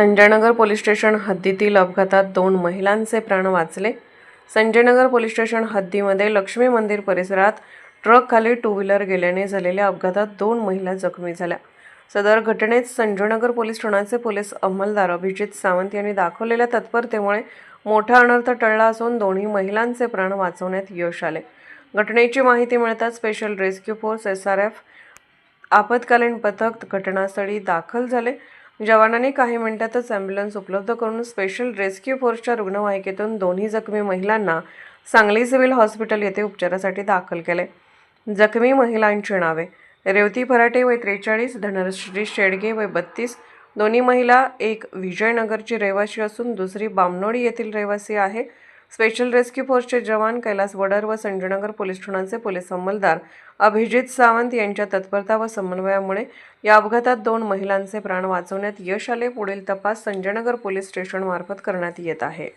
Sanjaynagar police station हद्दीतील अपघातात दोन महिलांचे प्राण वाचले. संजयनगर पोलीस स्टेशन हद्दीमध्ये लक्ष्मी मंदिर परिसरात ट्रकखाली टू व्हीलर गेल्याने झालेल्या अपघातात दोन महिला जखमी झाल्या. सदर घटनेत संजयनगर पोलीस ठाण्याचे पोलीस अंमलदार अभिजित सावंत यांनी दाखवलेल्या तत्परतेमुळे मोठा अनर्थ टळला असून दोन्ही महिलांचे प्राण वाचवण्यात यश आले. घटनेची माहिती मिळताच special rescue force S R F आपत्कालीन पथक घटनास्थळी दाखल झाले. जवानांनी काही मिनिटातच ॲम्ब्युलन्स उपलब्ध करून स्पेशल रेस्क्यू फोर्सच्या रुग्णवाहिकेतून दोन्ही जखमी महिलांना सांगली सिव्हिल हॉस्पिटल येथे उपचारासाठी दाखल केले. जखमी महिलांची नावे रेवती फराटे वय त्रेचाळीस धनश्री शेडगे वय बत्तीस दोन्ही महिला एक विजयनगरची रहिवासी असून दुसरी बामनोडी येथील रहिवासी आहे. स्पेशल रेस्क्यू फोर्सचे जवान कैलास वडर व संजयनगर पोलीस ठाण्याचे पोलीस अंमलदार अभिजित सावंत यांच्या तत्परता व समन्वयामुळे या अपघातात दोन महिलांचे प्राण वाचवण्यात यश आले. पुढील तपास संजयनगर पोलीस स्टेशनमार्फत करण्यात येत आहे.